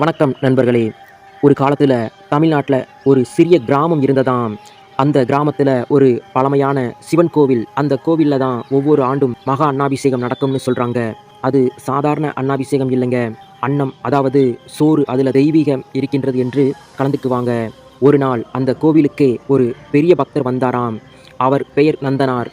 வணக்கம் நண்பர்களே. ஒரு காலத்தில் தமிழ்நாட்டில் ஒரு சிறிய கிராமம் இருந்ததாம். அந்த கிராமத்தில் ஒரு பழமையான சிவன் கோவில் அந்த கோவிலில் தான் ஒவ்வொரு ஆண்டும் மகா அன்னாபிஷேகம் நடக்கும்னு சொல்கிறாங்க அது சாதாரண அன்னாபிஷேகம் இல்லைங்க. அன்னம் அதாவது சோறு அதில் தெய்வீகம் இருக்கின்றது என்று கலந்துக்குவாங்க. ஒரு நாள் அந்த கோவிலுக்கே ஒரு பெரிய பக்தர் வந்தாராம். அவர் பெயர் நந்தனார்.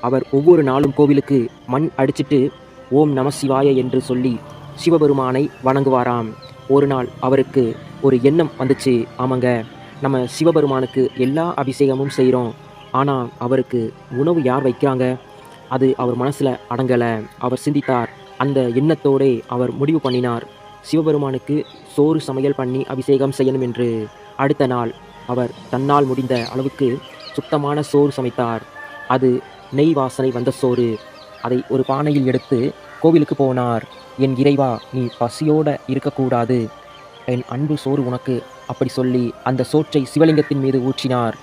அவர் ஒவ்வொரு நாளும் கோவிலுக்கு மண் அடிச்சிட்டு ஓம் நம சிவாய என்று சொல்லி சிவபெருமானை வணங்குவாராம். ஒரு நாள் அவருக்கு ஒரு எண்ணம் வந்துச்சு ஆமாங்க நம்ம சிவபெருமானுக்கு எல்லா அபிஷேகமும் செய்கிறோம் ஆனால் அவருக்கு உணவு யார் வைக்கிறாங்க? அது அவர் மனசில் அடங்கலை. அவர் சிந்தித்தார். அந்த எண்ணத்தோடே அவர் முடிவு பண்ணினார். சிவபெருமானுக்கு சோறு சமையல் பண்ணி அபிஷேகம் செய்யணும் என்று. அடுத்த நாள் அவர் தன்னால் முடிந்த அளவுக்கு சுத்தமான சோறு சமைத்தார். அது நெய் வாசனை வந்த சோறு. அதை ஒரு பானையில் எடுத்து கோவிலுக்கு போனார். என் இறைவா நீ பசியோட இருக்கக்கூடாது. என் அன்பு சோறு உனக்கு அப்படி சொல்லி அந்த சோற்றை சிவலிங்கத்தின் மீது ஊற்றினார்.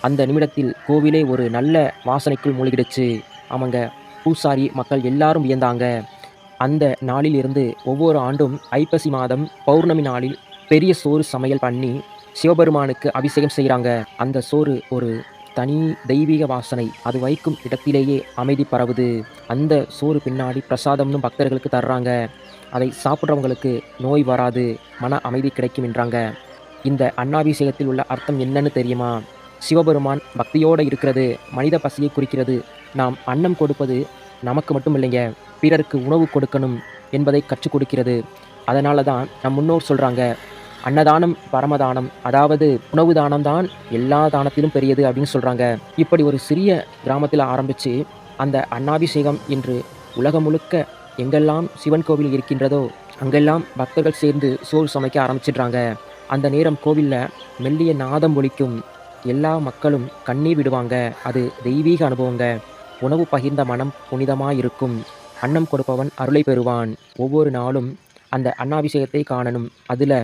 அந்த நிமிடத்தில் கோவிலே ஒரு நல்ல வாசனைக்குள் மூழ்கிடுச்சு. அவங்க பூசாரி மக்கள் எல்லாரும் வியந்தாங்க. அந்த நாளிலிருந்து ஒவ்வொரு ஆண்டும் ஐப்பசி மாதம் பௌர்ணமி நாளில் பெரிய சோறு சமையல் பண்ணி சிவபெருமானுக்கு அபிஷேகம் செய்கிறாங்க அந்த சோறு ஒரு தனி தெய்வீக வாசனை அது வைக்கும் இடத்திலேயே அமைதி பரவுது. அந்த சோறு பின்னாடி பிரசாதம்னு பக்தர்களுக்கு தர்றாங்க. அதை சாப்பிட்றவங்களுக்கு நோய் வராது மன அமைதி கிடைக்கும் என்றாங்க. இந்த அன்னாபிஷேகத்தில் உள்ள அர்த்தம் என்னன்னு தெரியுமா? சிவபெருமான் பக்தியோடு இருக்கிறது மனித பசியை குறிக்கிறது. நாம் அன்னம் கொடுப்பது நமக்கு மட்டும் இல்லைங்க பிறருக்கு உணவு கொடுக்கணும் என்பதை கற்றுக் கொடுக்கிறது. அதனால தான் நம் முன்னோர் சொல்கிறாங்க அன்னதானம் பரமதானம் அதாவது உணவு தானம் தான் எல்லா தானத்திலும் பெரியது அப்படின்னு சொல்கிறாங்க இப்படி ஒரு சிறிய கிராமத்தில் ஆரம்பித்து அந்த அன்னாபிஷேகம் இன்று உலகம் முழுக்க எங்கெல்லாம் சிவன் கோவில் இருக்கின்றதோ அங்கெல்லாம் பக்தர்கள் சேர்ந்து சோறு சமைக்க ஆரம்பிச்சிடுறாங்க. அந்த நேரம் கோவிலில் மெல்லிய நாதம் ஒழிக்கும் எல்லா மக்களும் கண்ணீர் விடுவாங்க. அது தெய்வீக அனுபவங்க. உணவு பகிர்ந்த மனம் புனிதமாக இருக்கும் அன்னம் கொடுப்பவன் அருளை பெறுவான். ஒவ்வொரு நாளும் அந்த அன்னாபிஷேகத்தை காணணும். அதில்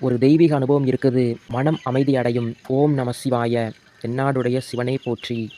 ஒரு தெய்வீக அனுபவம் இருக்குது மனம் அமைதி அடையும் ஓம் நம சிவாய. என்னாடுடைய சிவனை போற்றி.